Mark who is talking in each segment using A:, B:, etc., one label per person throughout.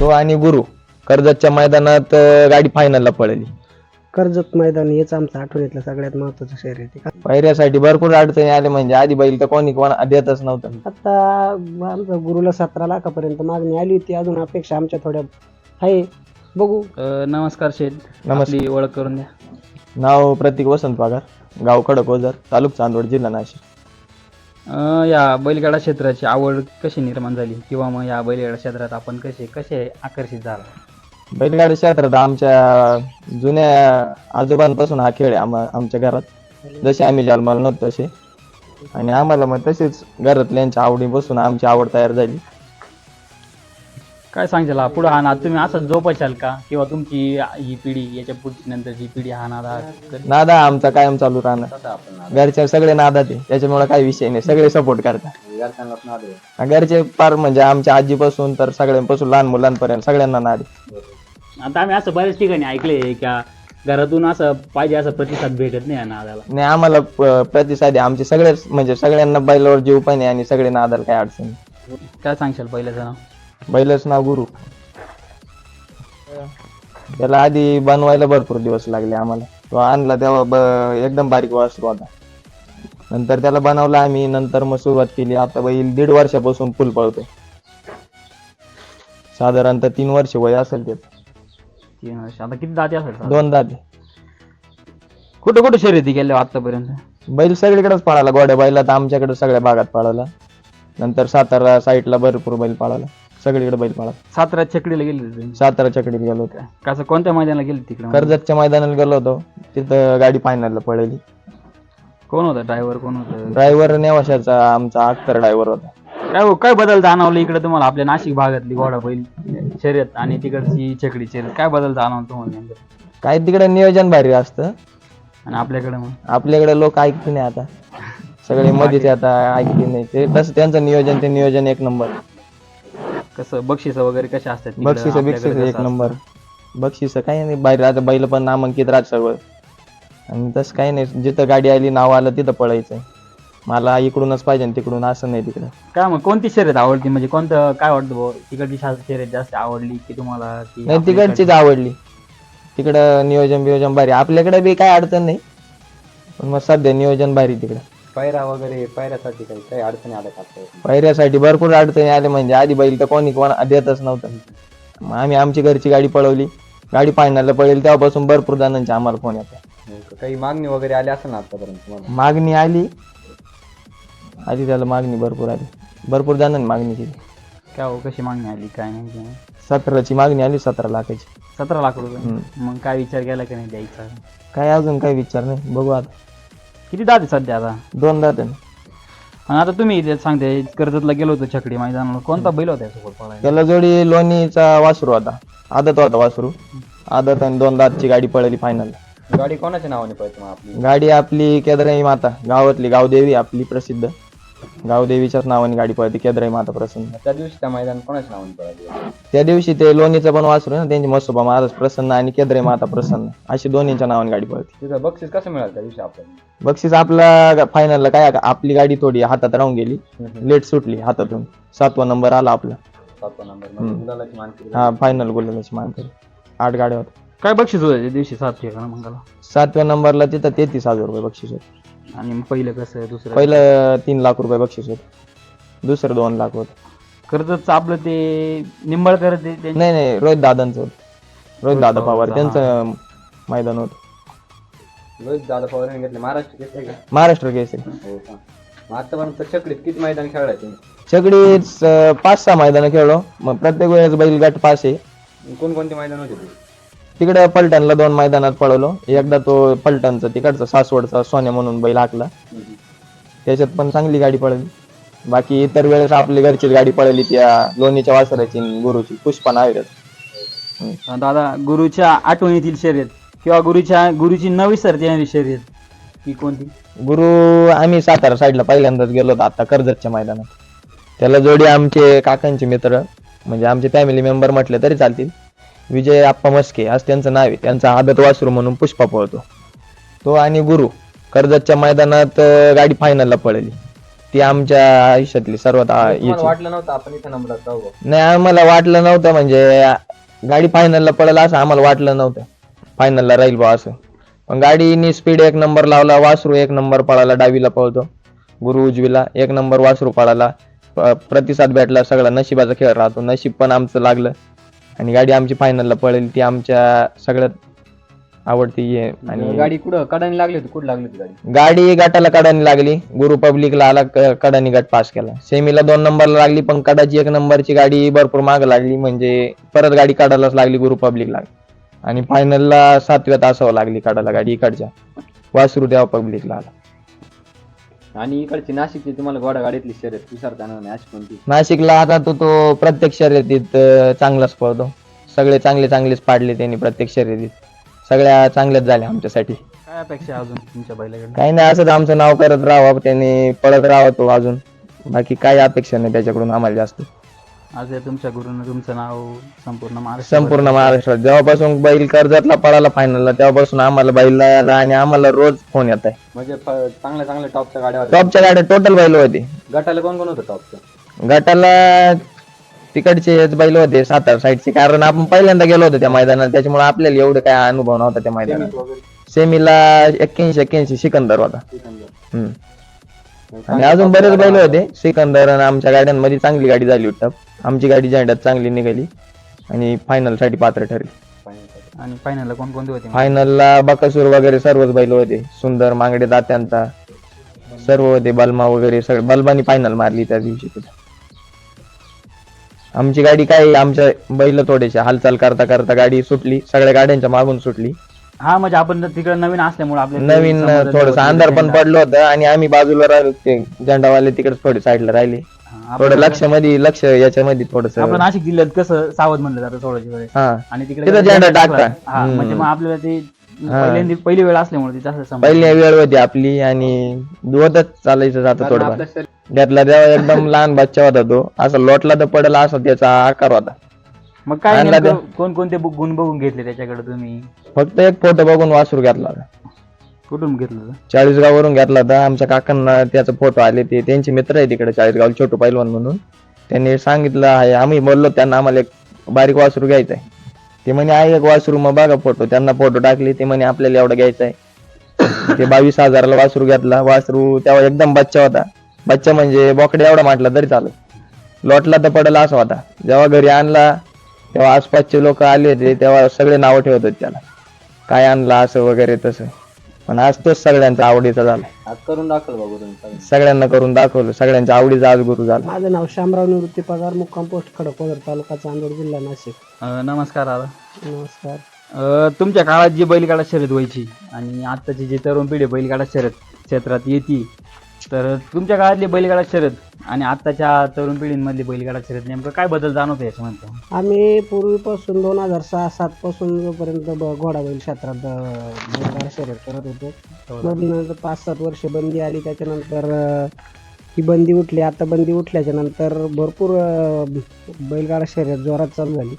A: तो आणि गुरु. कर्जतच्या मैदानात अं, गाडी फायनलला पळली.
B: कर्जत मैदान हेच आमचं आठवणीतलं सगळ्यात महत्वाचं शहर आहे ते
A: पायऱ्यासाठी भरपूर अडचणी आले म्हणजे आधी बैल तर कोणी कोणा देतच नव्हतं.
B: आता आमचं गुरुला सतरा लाखापर्यंत मागणी आली होती. अजून अपेक्षा आमच्या थोड्या आहे. बघू.
C: अ, नमस्कार शेठ.
A: नमस्कार.
C: आपली ओळख करून द्या.
A: नाव प्रतीक वसंत पगार गाव खडकोजर तालुका चांदवड जिल्हा नाशिक.
C: या बैलगाडा क्षेत्राची आवड कशी निर्माण झाली? किंवा मग या बैलगाडा क्षेत्रात आपण कसे कसे आकर्षित झाला?
A: बैलगाडी क्षेत्रात आमच्या जुन्या आजोबांपासून हा खेळ आहे आम्हा आमच्या घरात. जसे आम्ही जन्माला नव्हतो तसे. आणि आम्हाला मग तसेच घरातल्यांच्या आवडीपासून आमची आवड तयार झाली.
C: काय सांगशाल? पुढे हा नाद तुम्ही असं जोपासाल का? किंवा तुमची ही पिढी याच्या पुढची नंतरची पिढी हा नाद हा
A: नादा आमचा कायम चालू राहणार. घरच्या सगळे नादात आहे त्याच्यामुळे काही विषय नाही. सगळे सपोर्ट करतात. घरचे फार म्हणजे आमच्या आजीपासून तर सगळ्यांपासून लहान मुलांपर्यंत सगळ्यांना नाद. आहे.
C: आता आम्ही असं बऱ्याच ठिकाणी ऐकले का घरातून असं पाहिजे असं प्रतिसाद भेटत नाही या नादाला.
A: आणि आम्हाला प- प्रतिसाद आहे. आमचे सगळेच म्हणजे सगळ्यांना बैलावर जीव पण आहे आणि सगळे नादाला काही अडचण नाही.
C: काय सांगशाल पहिल्याचं नाव?
A: बैलाच नाव गुरु. त्याला आधी बनवायला भरपूर दिवस लागले आम्हाला. तो आणला तेव्हा ब- एकदम बारीक वासरू होता. नंतर त्याला बनवला आम्ही नंतर मग सुरुवात केली. आता बैल दीड वर्षापासून फुल पळतोय. साधारणतः तीन वर्ष वय असेल ते
C: तीन वर्ष. आता किती असेल
A: दोन दाते.
C: कुठं कुठं शर्यती केल्या आतापर्यंत?
A: बैल सगळीकडेच पळाला. गोड्या बैला तर आमच्याकडे सगळ्या भागात पळाला. नंतर सातारा साईडला भरपूर बैल पळाला. सगळीकडे बैल पळाला
C: सातारा छकडीला गेले होते तुम्ही?
A: सातारा चकडीत गेलो होतो.
C: कसं कोणत्या मैदानाला गेले तिकडे?
A: कर्जतच्या मैदानाला गेलो होतो. तिथं गाडी फायनलला पळली.
C: कोण होतं? ड्रायव्हर कोण होतं?
A: ड्रायव्हर नेवाशाचा आमचा अख्तर ड्रायव्हर होता.
C: काय हो- काय बदल जाणवलं इकडे तुम्हाला? आपल्या नाशिक भागातली घोडा बैल शर्यत आणि तिकडची छकडी शर्यत. काय बदल जाणवलं तुम्हाला नेमकं?
A: काय तिकडे नियोजन भारी असतं.
C: आणि आपल्याकडे मग?
A: आपल्याकडे लोक ऐकते नाही आता. सगळे मध्येच आता ऐकते नाही. ते तसं त्यांचं नियोजन ते नियोजन एक नंबर.
C: कसं बक्षिस वगैरे कसे असतात तिकडं?
A: बक्षिस
C: आपल्याकडे
A: बिक्षिस
C: कसं
A: एक
C: असतं?
A: नंबर. बक्षिस काही नाही बाहेर आता बैल पण नामांकित राहत सगळं. आणि तसं काही नाही जिथं गाडी आली नाव आलं तिथं पळायचं मला इकडूनच पाहिजे आणि तिकडून असं नाही तिकडे.
C: काय मग कोणती शर्यत आवडती म्हणजे कोणतं काय वाटतं भाऊ तिकडची शा- शर्यत जास्त आवडली की तुम्हाला की
A: नाही
C: आपल्या
A: तिकडचीच आवडली. तिकडं नियोजन बियोजन भारी. आपल्याकडे बी काय अडचण नाही. पण मग सध्या नियोजन भारी तिकडे.
D: पायरा वगैरे पायऱ्यासाठी काही काही अडचणी आल्या का आपल्याला?
A: पायऱ्यासाठी भरपूर अडचणी आले म्हणजे आधी बैल तर कोणी कोण देतच नव्हतं. मग आम्ही आमची घरची गाडी पळवली. गाडी फायनलला पळेल तेव्हापासून भरपूर जणांचे आम्हाला फोन येतात
D: नेमकं काही मागणी वगैरे आली असेल ना आतापर्यंत तुम्हाला?
A: मागणी आली. आली त्याला मागणी भरपूर आली. भरपूर जणांनी मागणी केली.
C: काय हो कशी मागणी आली? काय नाही काय नाही.
A: सतराची मागणी आली सतरा लाखाची.
C: सतरा लाख रुपये. मग काय विचार केला की नाही द्यायचा?
A: काय अजून काही विचार नाही. बघू आता.
C: किती दाते सध्या आता?
A: दोन दात
C: आणि आता तुम्ही इथे सांगते कर्जतला गेलो होतो छकडी मैदानाला कोणता बैल होता पळायला?
A: त्याला जोडी लोणीचा वासरू होता. आदत होता वासरू. आदत आणि दोन दातची गाडी पळली फायनल
D: गाडी कोणाच्या नावाने पळते मग आपली?
A: गाडी आपली केदराई माता. गावातली गावदेवी आपली प्रसिद्ध. गावदेवीच्याच नावाने गाडी पळते केदराई माता प्रसन्न
D: त्या दिवशी त्या मैदान कोणाच्या नावाने पळाली?
A: त्या दिवशी ते लोणीचं पण वासरू ना त्यांची मसोबा महाराज प्रसन्न आणि केदराई माता प्रसन्न अशी दोन्हीच्या नावाने गाडी पळते.
D: तिथं बक्षीस कसं मिळालं त्या दिवशी आपल्याला?
A: बक्षीस आपला फायनलला काय आपली गाडी थोडी हातात राहून गेली लेट सुटली हातातून. सातवा नंबर आला आपला.
D: सातवा नंबर म्हणजे गुलालाची मानकरी
A: हा फायनल गोलंदाजी मानकरी. आठ गाड्या होत्या.
C: काय बक्षीस होतं त्या दिवशी सात ठिकाण मंगला
A: सातव्या नंबरला तिथं तेहतीस हजार रुपये बक्षीस होते.
C: आणि मग पहिलं कसं दुसरं?
A: पहिलं तीन लाख रुपये बक्षीस होते. दुसरं दोन लाख होत.
C: कर्जतचं आपलं ते निंबाळकर ते
A: नाही नाही रोहित दादांचं होतं. रोहित दादा पवार त्यांचं मैदान होतं.
D: रोहित दादा पवारांनी घेतले. महाराष्ट्र घेतले का?
A: महाराष्ट्र केसरी.
D: हो का? मग आतापर्यंत चकडीत किती मैदान खेळलाय तुम्ही?
A: पाच सहा मैदानं खेळलो. मग प्रत्येक वेळेस बैल गट पास आहे
D: कोणकोणते मैदान होते ते?
A: तिकडे पलटणला दोन मैदानात पळवलो. एकदा तो पलटणचा तिकडचा सासवडचा सोन्या म्हणून बैल हाकला. त्याच्यात पण चांगली गाडी पळली. बाकी इतर वेळेस आपली घरचीच गाडी पळली त्या लोणीच्या वासराची आणि गुरुची. पुष्पा नाव.
C: दादा गुरुच्या आठवणीतील शर्यत किंवा गुरुच्या गुरुची नवी सरती येणारी शर्यत ही कोणती?
A: गुरु आम्ही सातारा साईडला पहिल्यांदाच गेलो होतो आता कर्जतच्या मैदानात. त्याला जोडी आमचे काकांचे मित्र म्हणजे आमचे फॅमिली मेंबर म्हटले तरी चालतील. विजय आप्पा मस्के आज त्यांचं नाव आहे. त्यांचा आदत वासरू म्हणून पुष्पा पळतो. तो आणि गुरु कर्जतच्या मैदानात गाडी फायनलला पळली. ती आमच्या आयुष्यातली सर्वात आ-
D: तुम्हाला
A: याची.
D: वाटलं नव्हतं आपण इथे नंबरात जाऊ बुवा.
A: नाही आम्हाला वाटलं नव्हतं म्हणजे गाडी फायनलला पडेल असं आम्हाला वाटलं नव्हतं. फायनलला राहील बा असं. पण गाडीनी स्पीड एक नंबर लावला वासरू एक नंबर पळाला डावीला पळतो. गुरु उजवीला एक नंबर वासरू पळाला. प- प्रतिसाद भेटला सगळा नशिबाचा खेळ राहतो. नशीब पण आमचं लागलं. आणि गाडी आमची फायनलला पळेल ती आमच्या सगळ्यात आवडती आहे आणि
D: गाडी कुठं? कडाने लागली होती कुठं लागली होती गाडी?
A: गाडी गटाला कडानी लागली. गुरु पब्लिकला आला क- कडानी गट पास केला. सेमीला दोन नंबरला लागली पण कडाची एक नंबरची गाडी भरपूर माग लागली. म्हणजे परत गाडी काढायलाच लागली गुरु पब्लिकला आणि फायनलला सातव्यात असावं लागली काढायला गाडी इकडच्या. वासरू तेव्हा पब्लिकला आला.
D: आणि इकडची नाशिकची तुम्हाला घोडा गाडीतली शर्यत विसरताना नाही अशी कोणती?
A: नाशिकला आता तो तो प्रत्येक शर्यतीत अं, चांगलाच पळतो सगळे चांगले चांगलेच पाडले त्यांनी प्रत्येक शर्यतीत. सगळ्या चांगल्याच झाल्या आमच्यासाठी.
C: काय अपेक्षा अजून तुमच्या बैलाकडे
A: काही नाही असंच आमचं नाव करत राहावं त्यांनी पळत राहावं तो अजून. बाकी काही अपेक्षा नाही त्याच्याकडून आम्हाला जास्त.
C: आज या तुमच्या गुरुनं तुमचं नाव संपूर्ण महाराष्ट्र
A: संपूर्ण महाराष्ट्रात. जेव्हापासून बैल कर्जतला पळाला फायनलला तेव्हापासून आम्हाला बैलला आणि आम्हाला रोज फोन येत आहे.
D: म्हणजे चांगल्या चांगल्या टॉपच्या गाड्या होत्या.
A: टॉपच्या गाड्या टोटल बैल होते.
D: गटाला कोण कोण होतं टॉपचं?
A: गटाला तिकडचे बैल होते सातारा साईडचे. कारण आपण पहिल्यांदा गेलो होतो त्या मैदानात त्याच्यामुळे आपल्याला एवढं काय अनुभव नव्हता त्या मैदानात. सेमीला एक्क्याऐंशी एक्क्याऐंशी सिकंदर होता. हम्म. आणि अजून बरेच बैल होते. सिकंदर आणि आमच्या गाड्यांमध्ये चांगली गाडी झाली होती. आमची गाडी झेंड्यात चांगली निघाली आणि फायनलसाठी पात्र ठरली.
C: आणि फायनलला कोण कोणते होते?
A: फायनलला बकासूर वगैरे सर्वच बैल होते. सुंदर मांगडे दात्यांचा सर्व होते. बलमा वगैरे सगळे. बलमानी फायनल मारली त्या दिवशी आमची गाडी काय आमच्या बैल थोडेसे हालचाल करता करता गाडी सुटली. सगळ्या गाड्यांच्या मागून सुटली.
C: हा म्हणजे आपण तिकडे नवीन असल्यामुळे आपल्या
A: नवीन थोडस अंधार पण पडलं होतं आणि आम्ही बाजूला राहिलो ते झेंडावाले तिकडे थोडे साईडला राहिले. थोडं लक्षमध्ये लक्ष याच्यामध्ये थोडस.
C: आपलं नाशिक जिल्ह्यात कसं सावध म्हणलं जातं वेळेस
A: हा.
C: आणि तिकडे
A: तिथं झेंडा
C: टाकला. हा. म्हणजे मग आपल्याला ते. पहिल्यांदा पहिली वेळ असल्यामुळे ते जास्त समजलं.
A: पहिली वेळ होती आपली आणि दुवतच चालायचं जातं
D: कारण
A: थोडं
D: आपलं शरीर
A: त्यातला तेव्हा एकदम लहान बच्चा होता तो. असं लोटला तर पडला असा त्याचा आकार होता.
C: मग काय
A: आणला
C: नेमकं? कोणकोणते बु- गुण बघून घेतले त्याच्याकडे तुम्ही?
A: फक्त एक फोटो बघून वासरू घेतला होता.
C: कुठून घेतलं होतं?
A: चाळीसगाव वरून घेतला होता. आमच्या काकांना त्याचा फोटो आले ते. त्यांचे मित्र आहे तिकडे चाळीसगाव छोटू पैलवान म्हणून. त्यांनी सांगितलं आहे आम्ही बोललो त्यांना आम्हाला एक बारीक वासरू घ्यायचं आहे ते म्हणे आहे एक वासरू मग बघा फोटो. त्यांना फोटो टाकले. ते म्हणे आपल्याला एवढं घ्यायचं आहे ते बावीस हजाराला वासरू घेतला. वासरू तेव्हा एकदम बच्चा होता. बच्चा म्हणजे बोकडे एवढा म्हटला तरी चालत लोटला तर पडला असा होता. जेव्हा घरी आणला तेव्हा आसपासचे लोक आले होते तेव्हा सगळे नावं ठेवत होते त्याला. काय आणला असं वगैरे तसं. पण आज तोच सगळ्यांचा आवडीचा झाला.
D: आज करून दाखल बघू तुम्ही.
A: सगळ्यांना. करून दाखवलं सगळ्यांच्या आवडीचा आज गुरु झाला.
B: माझं नाव शामराव निवृत्ती पगार मुक्काम पोस्ट खडकोदर तालुका चांदोड जिल्हा नाशिक.
C: अं, नमस्कार दादा.
B: नमस्कार.
C: अं, तुमच्या काळात जी बैलगाडा शर्यत व्हायची आणि आत्ताची जी तरुण पिढी बैलगाडा शर्यत क्षेत्रात येते तर तुमच्या काळातली बैलगाडा शर्यत आणि आत्ताच्या तरुण पिढींमधली बैलगाडा शर्यत नेमकं काय बदल जाणवतो याच्यामध्ये?
B: आम्ही पूर्वीपासून दोन हजार सहा सात पासून जोपर्यंत ब- घोडाबैल क्षेत्रात अं, बैलगाडा शर्यत करत होतो मग नंतर पाच सात वर्ष बंदी आली त्याच्यानंतर अं, ही बंदी उठली. आता बंदी उठल्याच्या नंतर भरपूर अं, बैलगाडा शर्यत जोरात चालू झाली.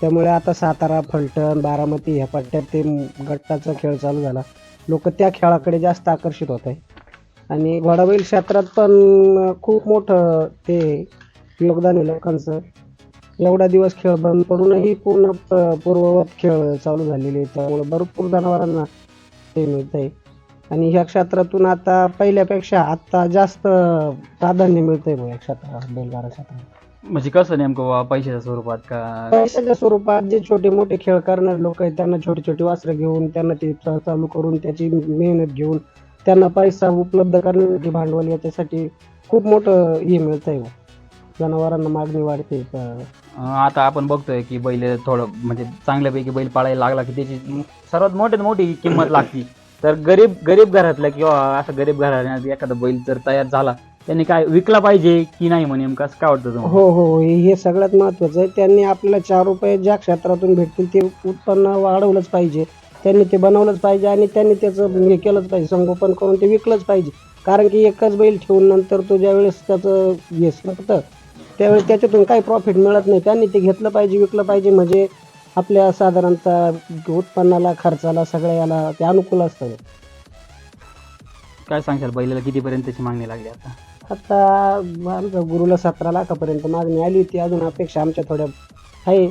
B: त्यामुळे आता सातारा फलटण बारामती ह्या पट्ट्यात ते गट्टाचा खेळ चालू झाला. लोक त्या खेळाकडे जास्त आकर्षित होत आहे आणि घोडाबैल क्षेत्रात पण खूप मोठं ते योगदान आहे लोकांचं. एवढा दिवस खेळ बंद पडूनही पूर्ण पूर्ववत खेळ चालू झालेले. त्यामुळे भरपूर जनावरांना ते मिळत आहे आणि ह्या क्षेत्रातून आता पहिल्यापेक्षा आता जास्त प्राधान्य मिळतंय बुवा या क्षेत्रात बैलगाडा क्षेत्रात
C: म्हणजे कसं नेमकं बुवा पैशाच्या स्वरूपात का?
B: पैशाच्या स्वरूपात जे छोटे मोठे खेळ करणारे लोक आहेत त्यांना छोटी छोटी वासरं घेऊन त्यांना ते चा- चालू करून त्याची मेहनत घेऊन त्यांना पैसा उपलब्ध करण्यासाठी भांडवल याच्यासाठी खूप मोठं हे मिळत आहे जनावरांना मागणी वाढते.
C: अं, आता आपण बघतोय की बैल थोडं म्हणजे चांगल्यापैकी बैल पाळायला लागला की त्याची सर्वात मोठ्यात मोठी किंमत लागती. तर गरीब गरीब घरातल्या किंवा असं गरीब घरात एखादा बैल जर तयार झाला त्यांनी काय विकला पाहिजे की नाही म्हणे नेमकं असं काय वाटतं तुम्हाला?
B: हो हो हो. हे हे सगळ्यात महत्वाचं आहे. त्यांनी आपल्याला चार रुपये ज्या क्षेत्रातून भेटतील ते उत्पन्न वाढवलंच पाहिजे. त्यांनी ते बनवलंच पाहिजे आणि त्यांनी त्याचं हे केलंच पाहिजे संगोपन करून ते विकलंच पाहिजे. कारण की एकच बैल ठेवून नंतर तो ज्यावेळेस त्याचं हे संपतं त्यावेळेस त्याच्यातून काही प्रॉफिट मिळत नाही. त्यांनी ते घेतलं पाहिजे विकलं पाहिजे म्हणजे आपल्या साधारणतः उत्पन्नाला खर्चाला सगळ्या याला ते अनुकूल असतं.
C: काय सांगशाल बैलाला कितीपर्यंत त्याची मागणी लागली आता?
B: आता आमच्या गुरुला सतरा लाखापर्यंत मागणी आली होती. अजून अपेक्षा आमच्या थोड्या आहे.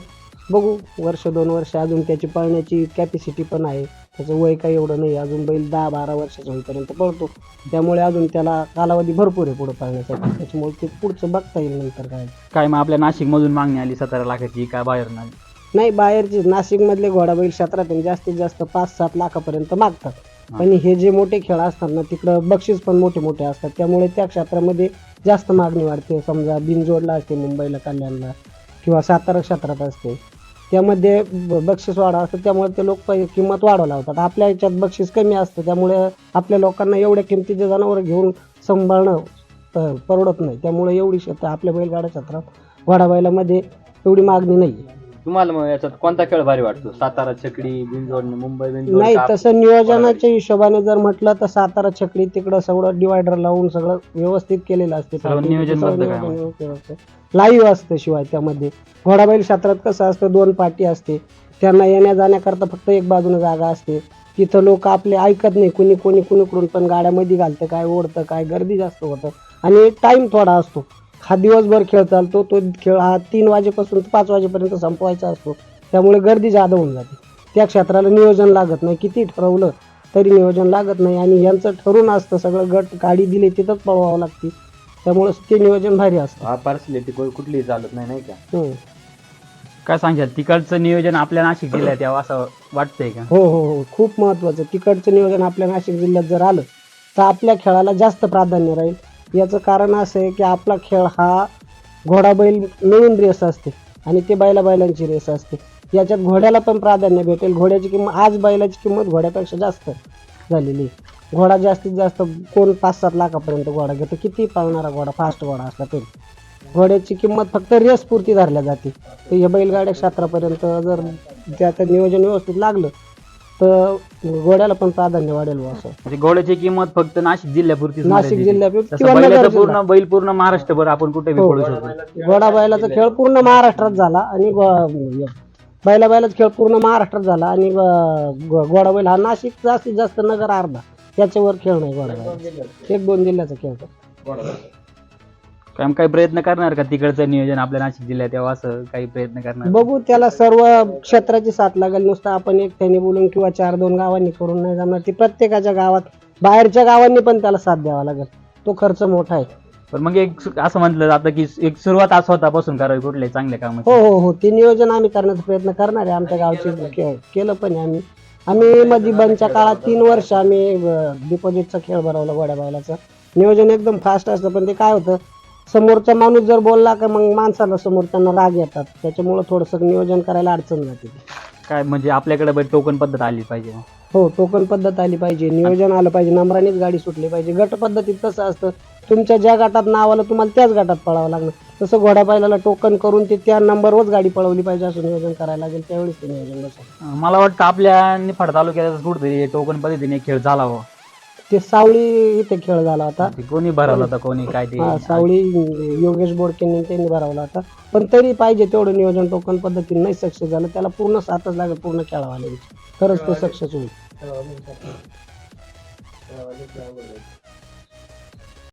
B: बघू वर्ष दोन वर्ष अजून त्याची पळण्याची कॅपॅसिटी पण आहे. त्याचं वय काही एवढं नाही अजून बैल दहा बारा वर्षाचा होईपर्यंत पळतो. त्यामुळे अजून त्याला कालावधी भरपूर आहे पुढे पळण्यासाठी. त्याच्यामुळे ते पुढचं बघता येईल नंतर काय.
C: काय मग आपल्या नाशिक मधून मागणी आली सतरा लाखाची काय बाहेर नाही
B: नाही बाहेरचे नाशिकमधले घोडाबैल क्षेत्रात आहे, जास्तीत जास्त पाच सात लाखापर्यंत मागतात. पण हे जे मोठे खेळ असतात ना तिकडं बक्षीस पण मोठे मोठे असतात. त्यामुळे त्या क्षेत्रामध्ये जास्त मागणी वाढते. समजा बिनजोडला असते मुंबईला कल्याणला किंवा सातारा क्षेत्रात असते. त्यामध्ये ब- बक्षीस वाढ असतं त्यामुळे ते लोक पै- किंमत वाढवू लावतात. आपल्या ह्याच्यात बक्षीस कमी असतं त्यामुळे आपल्या लोकांना एवढ्या किमतीचे जनावर घेऊन सांभाळणं परवडत नाही. त्यामुळे एवढी क्षेत्र आपल्या बैलगाडा क्षेत्रात घोडाबैलामध्ये एवढी मागणी नाही
D: तुम्हाला मग याच्यात कोणता खेळ भारी वाटतो? सातारा छकडी बिनजोड मुंबई बिनजोड
B: नाही
D: का?
B: तसं नियोजनाच्या हिशोबाने जर म्हटलं तर सातारा छकडी तिकडं सगळं डिवायडर लावून सगळं व्यवस्थित केलेलं असते.
C: सर्व नियोजनबद्ध काय
B: लाईव्ह असतं शिवाय त्यामध्ये. घोडाबैल क्षेत्रात कसं असतं दोन पार्टी असते. त्यांना येण्या जाण्याकरता फक्त एक बाजूने जागा असते. तिथं लोक आपले ऐकत नाही. कुणी कोणी कुणीकडून पण गाड्यामध्ये घालतं काय ओढतं काय गर्दी जास्त होतं. आणि टाईम थोडा असतो. हा दिवसभर खेळ चालतो. तो खेळ हा तीन वाजेपासून पाच वाजेपर्यंत संपवायचा असतो. त्यामुळे गर्दी जादा होऊन जाते. त्या क्षेत्राला नियोजन लागत नाही. किती ठरवलं तरी नियोजन लागत नाही. आणि यांचं ठरून असतं सगळं गट गाडी दिली तिथंच पळवावं लागते. त्यामुळे ते नियोजन भारी असतं.
D: हा पार्सलिटी कुठलीही चालत नाही नाही का?
B: हम्म.
C: काय सांगशाल तिकडचं नियोजन आपल्या नाशिक जिल्ह्यात यावं असं वाटतंय का?
B: हो हो हो. खूप महत्वाचं तिकडचं नियोजन आपल्या नाशिक जिल्ह्यात जर आलं तर आपल्या खेळाला जास्त प्राधान्य राहील. याचं कारण असं आहे की आपला खेळ हा घोडाबैल मिळून रेस असते आणि ते बैला बैलांची रेस असते. याच्यात घोड्याला पण प्राधान्य भेटेल. घोड्याची किंमत आज बैलाची किंमत घोड्यापेक्षा जास्त झालेली आहे. घोडा जास्तीत जास्त कोण पाच सात लाखापर्यंत घोडा घेतो किती पाळणारा घोडा फास्ट घोडा असला तरी. घोड्याची किंमत फक्त रेस पुरती धरल्या जाते. तर या बैलगाड्या क्षेत्रापर्यंत जर त्याचं नियोजन व्यवस्थित लागलं तर घोड्याला पण प्राधान्य वाढेल बुवा असं.
C: म्हणजे घोड्याची किंमत फक्त नाशिक जिल्ह्यापुरतीच
B: नाशिक. जिल्ह्यापुरती किंवा नगर
C: पूर्ण बैल पूर्ण महाराष्ट्रभर आपण कुठे
B: हो.
C: पळू शकतो
B: घोडा बैलाचा खेळ पूर्ण महाराष्ट्रात झाला आणि घो- बैला बैलाचा खेळ पूर्ण महाराष्ट्रात झाला आणि घो- घोडा बैल हा नाशिक जास्तीत जास्त नगर अर्धा. त्याच्यावर खेळ नाही एक दोन जिल्ह्याचा खेळ.
C: काय काही प्रयत्न करणार का तिकडचं नियोजन आपल्या नाशिक जिल्ह्यात यावं असं काही प्रयत्न करणार?
B: बघू त्याला सर्व क्षेत्राची साथ लागेल. नुसतं आपण एकट्याने बोलून किंवा चार दोन गावांनी करून नाही जमणार. ती प्रत्येकाच्या गावात बाहेरच्या गावांनी पण त्याला साथ द्यावा लागेल. तो खर्च मोठा आहे.
C: पण मग एक सु- असं म्हटलं जातं की एक सुरुवात आज स्वतःपासून करावी कुठले चांगल्या
B: हो
C: कामाची
B: हो हो. ते नियोजन आम्ही करण्याचा प्रयत्न करणार आहे. आमच्या गावचे के- केलं पण आहे आम्ही. आम्ही मध्ये बंदच्या काळात तीन वर्ष आम्ही डिपॉझिटचा खेळ भरवला गोड्या बायलाचा नियोजन एकदम फास्ट असतं पण ते काय होतं समोरचा माणूस जर बोलला का मग माणसाला समोर त्यांना राग येतात. त्याच्यामुळे थोडंसं नियोजन करायला अडचण जाते.
C: काय म्हणजे आपल्याकडे टोकन पद्धत आली पाहिजे.
B: हो टोकन पद्धत आली पाहिजे नियोजन आलं पाहिजे नंबरानेच गाडी सुटली पाहिजे. गट पद्धतीत कसं असतं तुमच्या ज्या गटात नाव आलं तुम्हाला त्याच गटात पळावं लागणार तसं घोड्या बैलाला टोकन करून ते त्या नंबरवरच गाडी पळवली पाहिजे असं नियोजन करायला लागेल त्यावेळेस ते नियोजन बसेल
C: मला वाटतं आपल्या निफाड तालुक्यात कुठेतरी टोकन पद्धतीने खेळ झाला हो
B: ते सावळी इथे खेळ झाला होता
C: ते कोणी भरवला होता कोणी काय ते
B: हा सावळी योगेश बोडकेंनी त्यांनी भरवला होता पण तरी पाहिजे तेवढं नियोजन टोकन पद्धतीने नाही सक्सेस झालं त्याला पूर्ण साथच लागेल पूर्ण खेळावाले तरच ते सक्सेस होईल